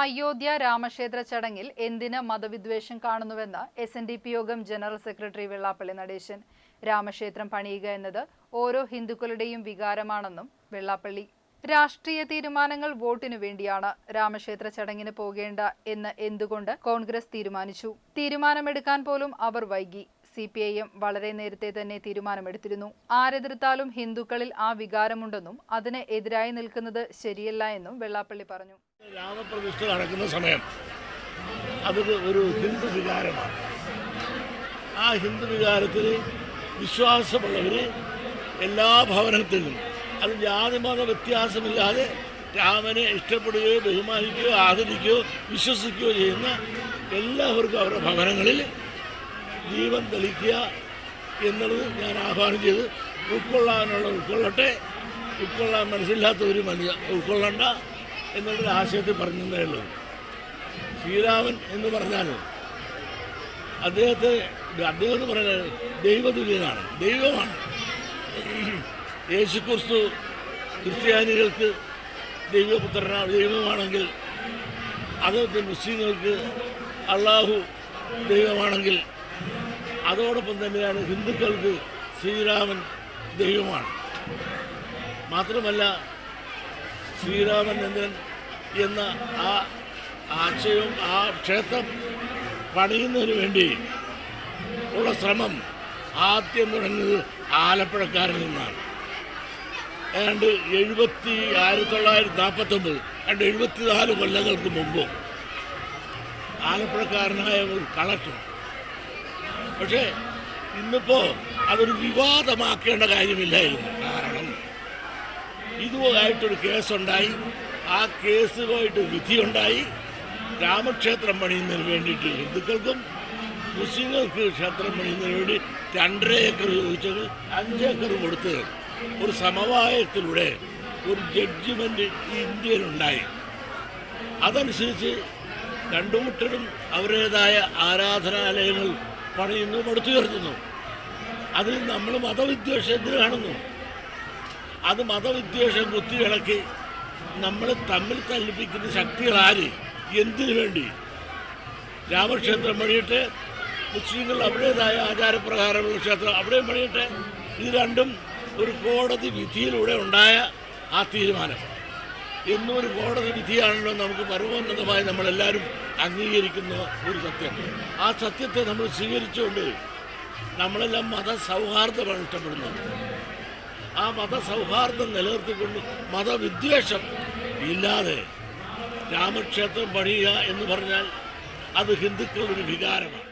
അയോധ്യ രാമക്ഷേത്ര ചടങ്ങിൽ എന്തിന് മതവിദ്വേഷം കാണുന്നുവെന്ന് എസ് എൻ ഡി പി യോഗം ജനറൽ സെക്രട്ടറി വെള്ളാപ്പള്ളി നടേശൻ. രാമക്ഷേത്രം പണിയുക എന്നത് ഓരോ ഹിന്ദുക്കളുടെയും വികാരമാണെന്നും വെള്ളാപ്പള്ളി. രാഷ്ട്രീയ തീരുമാനങ്ങൾ വോട്ടിനു വേണ്ടിയാണ് രാമക്ഷേത്ര ചടങ്ങിന് പോകേണ്ട എന്ന് എന്തുകൊണ്ട് കോൺഗ്രസ് തീരുമാനിച്ചു? തീരുമാനമെടുക്കാൻ പോലും അവർ വൈകി. സി പി ഐ എം വളരെ നേരത്തെ തന്നെ തീരുമാനമെടുത്തിരുന്നു. ആരെതിർത്താലും ഹിന്ദുക്കളിൽ ആ വികാരമുണ്ടെന്നും അതിന് എതിരായി നിൽക്കുന്നത് ശരിയല്ല എന്നും വെള്ളാപ്പള്ളി പറഞ്ഞു. രാമപ്രതിഷ്ഠ നടക്കുന്ന സമയം അതൊരു ഒരു ഹിന്ദു വികാരമാണ്. ആ ഹിന്ദു വികാരത്തിൽ വിശ്വാസമുള്ളവർ എല്ലാ ഭവനത്തിലും അത് ജാതിമത വ്യത്യാസമില്ലാതെ രാമനെ ഇഷ്ടപ്പെടുകയോ ബഹുമാനിക്കുകയോ ആദരിക്കുകയോ വിശ്വസിക്കുകയോ ചെയ്യുന്ന എല്ലാവർക്കും അവരുടെ ഭവനങ്ങളിൽ ദീപം തെളിക്കുക എന്നുള്ളത് ഞാൻ ആഹ്വാനം ചെയ്ത്. ഉൾക്കൊള്ളാനുള്ള ഉൾക്കൊള്ളട്ടെ. ഉൾക്കൊള്ളാൻ മനസ്സില്ലാത്തവർ മനുഷ്യ ഉൾക്കൊള്ളണ്ട എന്നുള്ളൊരു ആശയത്തിൽ പറഞ്ഞതേ ഉള്ളൂ. ശ്രീരാമൻ എന്ന് പറഞ്ഞാൽ അദ്ദേഹത്തെ അദ്ദേഹം എന്ന് പറഞ്ഞാൽ ദൈവതുല്യനാണ്. ദൈവമാണ്. യേശുക്രിസ്തു ക്രിസ്ത്യാനികൾക്ക് ദൈവപുത്രനാണ് ദൈവമാണെങ്കിൽ അദ്ദേഹത്തെ മുസ്ലിങ്ങൾക്ക് അള്ളാഹു ദൈവമാണെങ്കിൽ അതോടൊപ്പം തന്നെയാണ് ഹിന്ദുക്കൾക്ക് ശ്രീരാമൻ ദൈവമാണ്. മാത്രമല്ല ശ്രീരാമചന്ദ്രൻ എന്ന ആ ആശയവും ആ ക്ഷേത്രം പണിയുന്നതിന് വേണ്ടി ഉള്ള ശ്രമം ആദ്യം തുടങ്ങിയത് ആലപ്പുഴക്കാരിൽ നിന്നാണ്. ഏതാണ്ട് എഴുപത്തി ആയിരത്തി തൊള്ളായിരത്തി നാൽപ്പത്തൊമ്പത് രണ്ട് എഴുപത്തിനാല് കൊല്ലങ്ങൾക്ക് മുമ്പ് ആലപ്പുഴക്കാരനായ ഒരു കളക്ടർ പക്ഷേ ഇന്നിപ്പോൾ അതൊരു വിവാദമാക്കേണ്ട കാര്യമില്ലായിരുന്നു. കാരണം ഇതുമായിട്ടൊരു കേസുണ്ടായി. ആ കേസുമായിട്ട് വിധിയുണ്ടായി. രാമക്ഷേത്രം പണിയുന്നതിന് വേണ്ടിയിട്ട് ഹിന്ദുക്കൾക്കും മുസ്ലിങ്ങൾക്ക് ക്ഷേത്രം പണിയുന്നതിന് വേണ്ടി രണ്ടര ഏക്കർ ചോദിച്ചത് അഞ്ച് ഏക്കർ കൊടുത്ത് ഒരു സമവായത്തിലൂടെ ഒരു ജഡ്ജ്മെന്റ് ഇന്ത്യയിലുണ്ടായി. അതനുസരിച്ച് രണ്ടു കൂട്ടരും അവരുടേതായ ആരാധനാലയങ്ങൾ പണിയുന്നു പടുത്തുയർത്തുന്നു അതിൽ നമ്മൾ മതവിദ്വേഷത്തിന് കാണുന്നു. അത് മതവിദ്വേഷം കുത്തിവിളക്കി നമ്മൾ തമ്മിൽ തല്ലിപ്പിക്കുന്ന ശക്തികൾ ആര്? എന്തിനു വേണ്ടി? രാമക്ഷേത്രം പണിയട്ടെ മുസ്ലിങ്ങൾ അവരുടേതായ ആചാരപ്രകാരമുള്ള ക്ഷേത്രം അവിടെ പണിയട്ടെ. ഇത് രണ്ടും ഒരു കോടതി വിധിയിലൂടെ ഉണ്ടായ ആ തീരുമാനം. എന്നും ഒരു കോടതി വിധിയാണല്ലോ നമുക്ക് പരമോന്നതമായി നമ്മളെല്ലാവരും അംഗീകരിക്കുന്ന ഒരു സത്യം. ആ സത്യത്തെ നമ്മൾ സ്വീകരിച്ചുകൊണ്ട് നമ്മളെല്ലാം മതസൗഹാർദ്ദമാണ് ഇഷ്ടപ്പെടുന്നത്. ആ മതസൗഹാർദ്ദം നിലനിർത്തിക്കൊണ്ട് മതവിദ്വേഷം ഇല്ലാതെ രാമക്ഷേത്രം പണിയുക എന്ന് പറഞ്ഞാൽ അത് ഹിന്ദുക്കളുടെ വികാരമാണ്.